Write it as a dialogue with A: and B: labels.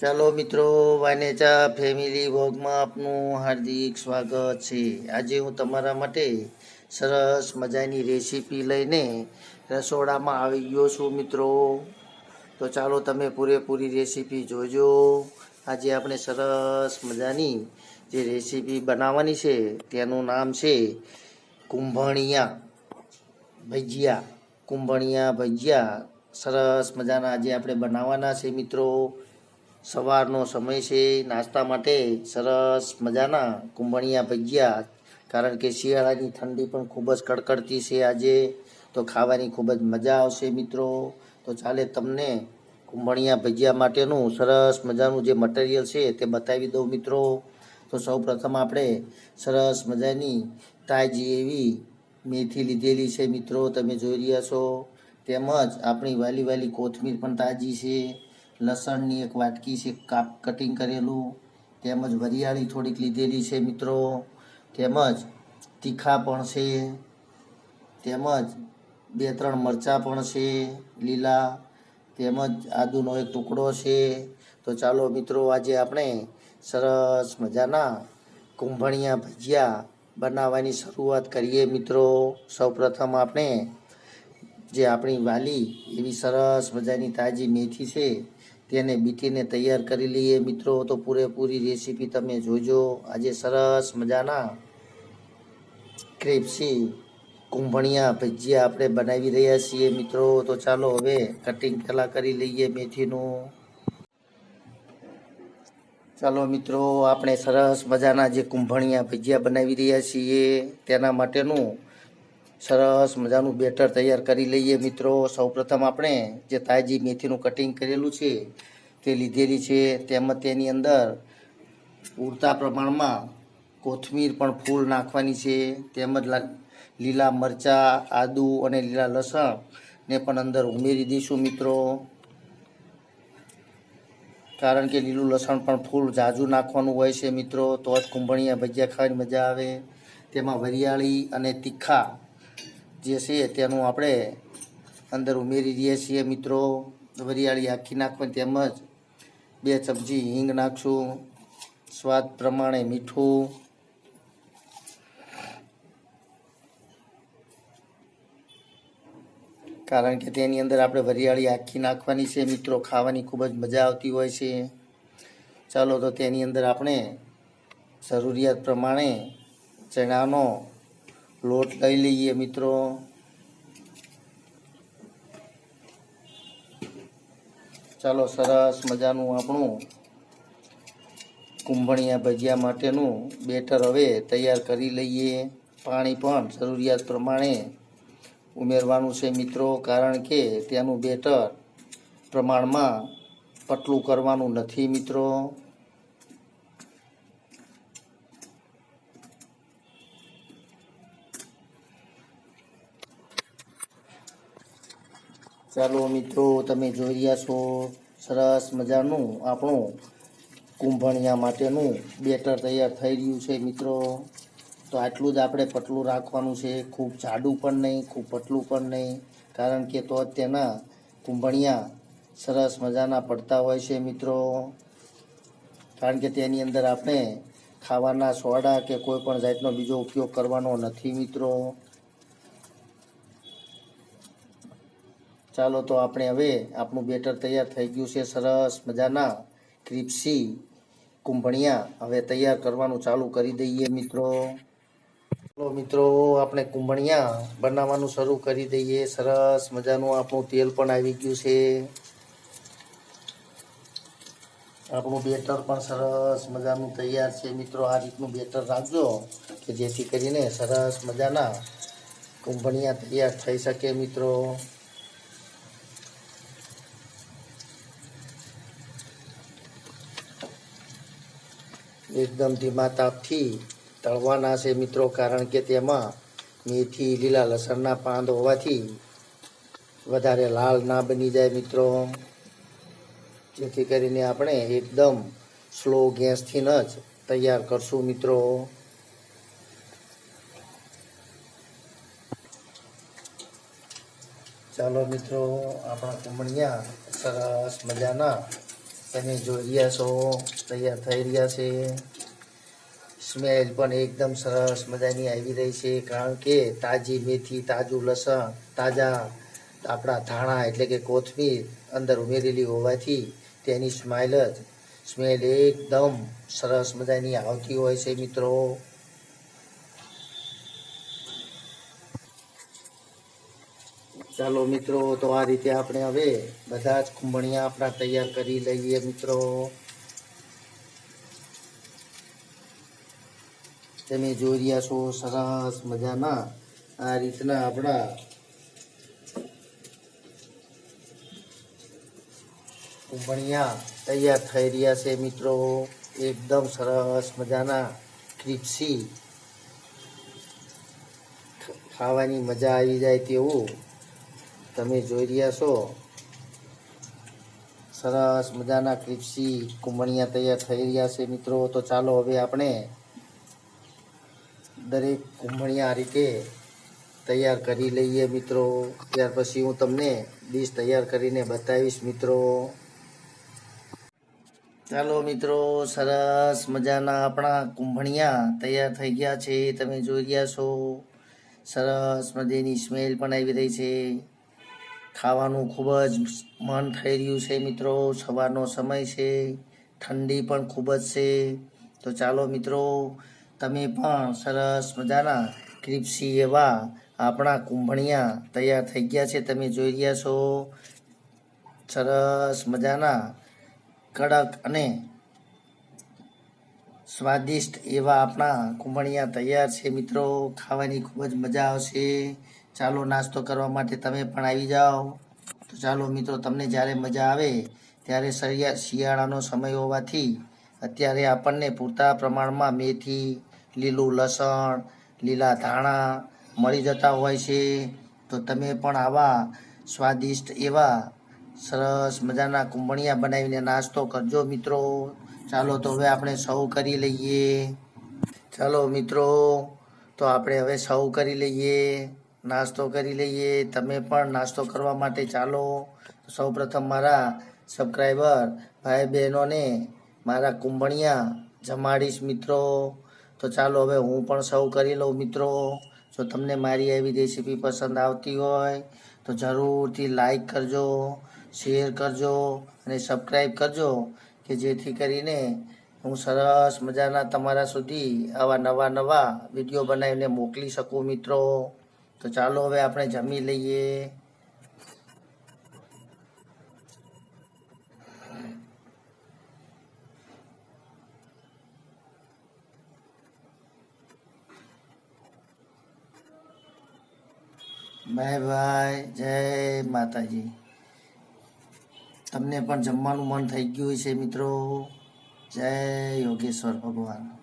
A: ચાલો મિત્રો, વાનેચા ફેમિલી વોગમાં આપનું હાર્દિક સ્વાગત છે. આજે હું તમારા માટે સરસ મજાની રેસીપી લઈને રસોડામાં આવી ગયો છું મિત્રો. તો ચાલો તમે પૂરેપૂરી રેસીપી જોજો. આજે આપણે સરસ મજાની જે રેસીપી બનાવવાની છે, તેનું નામ છે કુંભણિયા ભજીયા. કુંભણિયા ભજીયા. સરસ મજાના આજે આપણે બનાવવાના છે મિત્રો. સવારનો સમય છે. નાસ્તા માટે સરસ મજાના કુંભણિયા ભજીયા. કારણ કે શિયાળાની ઠંડી પણ ખૂબ જ કડકડતી છે આજે. તો ખાવાની ખૂબ જ મજા આવશે મિત્રો. તો ચાલે તમને કુંભણિયા ભજીયા માટેનું સરસ મજાનું જે મટીરિયલ છે તે બતાવી દઉં મિત્રો. તો સૌ પ્રથમ આપણે સરસ મજાની તાજી એવી મેથી લીધેલી છે મિત્રો. તમે જોઈ રહ્યા છો. તેમજ આપણી વાલી વાલી કોથમીર પણ તાજી છે. લસણની એક વાટકી છે, કાપ કટિંગ કરેલું. તેમજ વરિયાળી થોડીક લીધેલી છે મિત્રો. તેમજ તીખા પણ છે. તેમજ બે ત્રણ મરચાં પણ છે, લીલા. તેમજ આદુનો એક ટુકડો છે. તો ચાલો મિત્રો, આજે આપણે સરસ મજાના કુંભણિયા ભજીયા બનાવવાની શરૂઆત કરીએ મિત્રો. સૌપ્રથમ આપણે જે આપણી વાલી, એવી સરસ મજાની તાજી મેથી છે તેને બીટીને તૈયાર કરી લઈએ. મિત્રો, તો પૂરેપૂરી રેસીપી તમે જોજો. આજે સરસ મજાના ક્રેપ્સી કુંભણિયા ભજીયા આપણે બનાવી રહ્યા છીએ. મિત્રો, તો ચાલો હવે કટિંગ પહેલાં કરી લઈએ મેથીનું. ચાલો મિત્રો, આપણે સરસ મજાના જે કુંભણિયા ભજીયા બનાવી રહ્યા છીએ, તેના માટેનું સરસ મજાનું બેટર તૈયાર કરી લઈએ મિત્રો. સૌપ્રથમ આપણે જે તાજી મેથીનું કટિંગ કરેલું છે, તે લીધેલી છે. તેમજ તેની અંદર પૂરતા પ્રમાણમાં કોથમીર પણ ફૂલ નાખવાની છે. તેમજ લીલા મરચાં, આદુ અને લીલા લસણ ને પણ અંદર ઉમેરી દઈશું મિત્રો. કારણ કે લીલું લસણ પણ ફૂલ ઝાઝું નાખવાનું હોય છે મિત્રો. તો જ કુંભણીયા ભજીયા ખાવાની મજા આવે. તેમાં વરિયાળી અને તીખા જે છે તેનું આપણે અંદર ઉમેરી દઈએ છીએ મિત્રો. વરિયાળી આખી નાખવાની તેમજ બે ચમચી હિંગ નાખશું. સ્વાદ પ્રમાણે મીઠું. કારણ કે તેની અંદર આપણે વરિયાળી આખી નાખવાની છે. મિત્રો, ખાવાની ખૂબ જ મજા આવતી હોય છે. ચાલો તો તેની અંદર આપણે જરૂરિયાત પ્રમાણે ચણાનો લોટ લઈ લઈએ મિત્રો. ચાલો, સરસ મજાનું આપણું કુંભણિયા ભજીયા માટેનું બેટર હવે તૈયાર કરી લઈએ. પાણી પણ જરૂરિયાત પ્રમાણે ઉમેરવાનું છે મિત્રો, કારણ કે તેનું બેટર પ્રમાણમાં પતલું કરવાનું નથી મિત્રો. ચાલો મિત્રો, તમે જોઈ રહ્યા છો સરસ મજાનું આપણું કુંભણિયા માટેનું બેટર તૈયાર થઈ રહ્યું છે મિત્રો. તો આટલું જ આપણે પતલું રાખવાનું છે. ખૂબ જાડું પણ નહીં, ખૂબ પતલું પણ નહીં, કારણ કે તો જ તેના કુંભણિયા સરસ મજાના પડતા હોય છે મિત્રો. કારણ કે તેની અંદર આપણે ખાવાના સોડા કે કોઈ પણ જાતનો બીજો ઉપયોગ કરવાનો નથી મિત્રો. ચાલો તો આપણે હવે આપણું બેટર તૈયાર થઈ ગયું છે. સરસ મજાના ક્રિપ્સી કુંભણિયા હવે તૈયાર કરવાનું ચાલુ કરી દઈએ મિત્રો. ચાલો મિત્રો, આપણે કુંભણિયા બનાવવાનું શરૂ કરી દઈએ. સરસ મજાનું આપણું તેલ પણ આવી ગયું છે. આપણું બેટર પણ સરસ મજાનું તૈયાર છે. મિત્રો, આ રીતનું બેટર રાખજો કે જેથી કરીને સરસ મજાના કુંભણિયા તૈયાર થઈ શકે મિત્રો. એકદમ ધીમા તાપથી તળવાના છે મિત્રો, કારણ કે તેમાં મેથી, લીલા લસણના પાંદ હોવાથી વધારે લાલ ના બની જાય મિત્રો. જેથી કરીને આપણે એકદમ સ્લો ગેસથી જ તૈયાર કરશું મિત્રો. ચાલો મિત્રો, આપણા કુમણિયા સરસ મજાના તમે જોઈ રહ્યા છો, તૈયાર થઈ રહ્યા છે. સ્મેલ પણ એકદમ સરસ મજાની આવી રહી છે, કારણ કે તાજી મેથી, તાજું લસણ, તાજા આપણા ધાણા એટલે કે કોથમીર અંદર ઉમેરેલી હોવાથી તેની સ્માઇલ જ, સ્મેલ એકદમ સરસ મજાની આવતી હોય છે મિત્રો. ચાલો મિત્રો, તો આ રીતે આપણે હવે બધા જ ખુંભણિયા આપણા તૈયાર કરી લઈએ મિત્રો. તમે જોઈ રહ્યા છો, સરસ મજાના આ રીતના આપણા કુંભણિયા તૈયાર થઈ રહ્યા છે મિત્રો. એકદમ સરસ મજાના ક્રિપ્સી. ખાવાની મજા આવી જાય તેવું. તમે જોઈ રહ્યા છો. સરસ મજાના ક્રિપ્સી કુંભણિયા તૈયાર થઈ રહ્યા છે મિત્રો. તો ચાલો હવે આપણે દરેક કુંભણિયા આ રીતે તૈયાર કરી લઈએ મિત્રો. ત્યાર પછી હું તમને ડીશ તૈયાર કરીને બતાવીશ મિત્રો. ચાલો મિત્રો, સરસ મજાના આપણા કુંભણિયા તૈયાર થઈ ગયા છે. તમે જોઈ રહ્યા છો. સરસ મજાની સ્મેલ પણ આવી રહી છે. ખાવાનું ખૂબ જ મન થઈ રહ્યું છે મિત્રો. સવારનો સમય છે, ઠંડી પણ ખૂબ જ છે. તો ચાલો મિત્રો, તમે પણ સરસ મજાના ક્રિપ્સી એવા આપણા કુંભણિયા તૈયાર થઈ ગયા છે. તમે જોઈ રહ્યા છો, સરસ મજાના કડક અને સ્વાદિષ્ટ એવા આપણા કુંભણિયા તૈયાર છે મિત્રો. ખાવાની ખૂબ જ મજા આવશે. ચાલો નાસ્તો કરવા માટે તમે પણ આવી જાઓ. તો ચાલો મિત્રો, તમને જ્યારે મજા આવે ત્યારે શિયા શિયાળાનો સમય હોવાથી અત્યારે આપણને પૂરતા પ્રમાણમાં મેથી, લીલું લસણ, લીલા ધાણા મળી જતા હોય છે. તો તમે પણ આવા સ્વાદિષ્ટ એવા સરસ મજાના કુંભણિયા બનાવીને નાસ્તો કરજો મિત્રો. ચાલો તો હવે આપણે સૌ કરી લઈએ. ચાલો મિત્રો, તો આપણે હવે સૌ કરી લઈએ. નાસ્તો કરી લઈએ. તમે પણ નાસ્તો કરવા માટે ચાલો. સૌ પ્રથમ મારા સબસ્ક્રાઈબર ભાઈ બહેનોને મારા કુંભણિયા જમાડીશ મિત્રો. તો ચાલો હવે હું પણ સૌ કરી લઉં મિત્રો. જો તમને મારી એવી રેસીપી પસંદ આવતી હોય, તો જરૂરથી લાઈક કરજો શેર કરજો અને સબસ્ક્રાઈબ કરજો કે જેથી કરીને હું સરસ મજાના તમારા સુધી આવા નવા નવા વીડિયો બનાવીને મોકલી શકું મિત્રો. તો ચાલો હવે આપણે જમી લઈએ. બાય બાય, જય માતાજી. તમને પણ જમવાનું મન થઈ ગયું છે મિત્રો. જય યોગેશ્વર ભગવાન.